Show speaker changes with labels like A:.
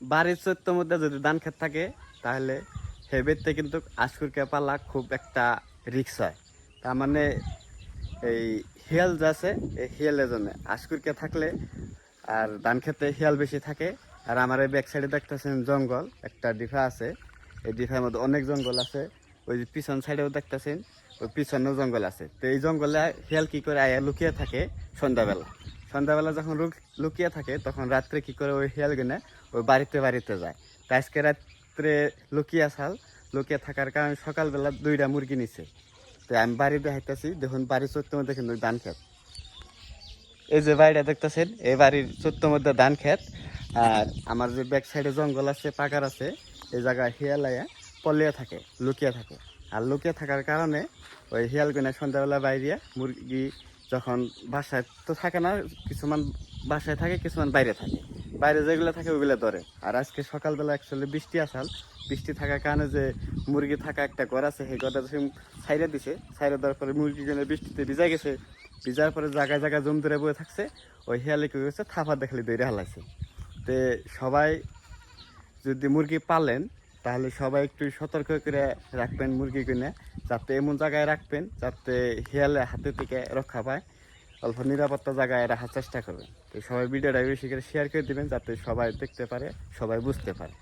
A: বাড়ির চৈত্র মধ্যে যদি ধান খেত থাকে, তাহলে হেবেতে কিন্তু আশকুরকে পালা খুব একটা রিক্স হয়। তার মানে এই হিয়াল যে আছে, এই হিয়ালের জন্য আশকুরকে থাকলে আর ধান খেতে হিয়াল বেশি থাকে। আর আমার এই ব্যাক সাইডে দেখতেছেন জঙ্গল, একটা ডিফা আছে। এই ডিফার মধ্যে অনেক জঙ্গল আছে। ওই যে পিছন সাইডেও দেখতেছেন, ওই পিছনেও জঙ্গল আছে। তো এই জঙ্গলে হিয়াল কি করে আয়া লুকিয়ে থাকে সন্ধ্যাবেলা। সন্ধ্যাবেলা যখন লুক- লুকিয়ে থাকে, তখন রাত্রে কি করে ওই হিয়াল গেনে ওই বাড়িতে বাড়িতে যায়। তো আজকে রাত্রে লুকিয়ে আসাল, লুকিয়ে থাকার কারণে সকালবেলা দুইটা মুরগি নিছে। তো আমি বাড়ি দেখাইতেছি, দেখুন বাড়ির চোদ্দ মধ্যে কিন্তু ধান খেত। এই যে বাড়িটা দেখতেছেন, এই বাড়ির চোদ্দ মধ্যে ধান খেত। আর আমার যে ব্যাক সাইডে জঙ্গল আছে, পাকার আছে, এই জায়গায় হিয়ালাইয়া পলিয়া থাকে, লুকিয়ে থাকে। আর লুকিয়ে থাকার কারণে ওই হিয়ালগুনা সন্ধ্যাবেলা বাইরে মুরগি যখন বাসায় তো থাকে না, কিছুমান বাসায় থাকে, কিছুমান বাইরে থাকে। বাইরে যেগুলো থাকে ওইগুলো ধরে। আর আজকে সকালবেলা অ্যাকচুয়ালি বৃষ্টি আসাল। বৃষ্টি থাকার কারণে যে মুরগি থাকা একটা ঘর আছে, সেই ঘরটা সাইডে দিছে। সাইডে দেওয়ার পরে মুরগিগুলো বৃষ্টিতে ভিজা গেছে, ভিজার পরে জায়গায় জায়গায় জম ধরে বয়ে থাকছে, ওই হিয়ালে কি হয়েছে থাপা দেখলে দৈরে হালাইছে। তে সবাই যদি মুরগি পালেন তাহলে সবাই একটু সতর্ক করে রাখবেন মুরগি কিনে, যাতে এমন জায়গায় রাখবেন যাতে হিয়ালে হাতে থেকে রক্ষা পায়, অল্প নিরাপত্তা জায়গায় রাখার চেষ্টা করবেন। তো সবাই ভিডিওটা বেশি করে শেয়ার করে দেবেন, যাতে সবাই দেখতে পারে, সবাই বুঝতে পারে।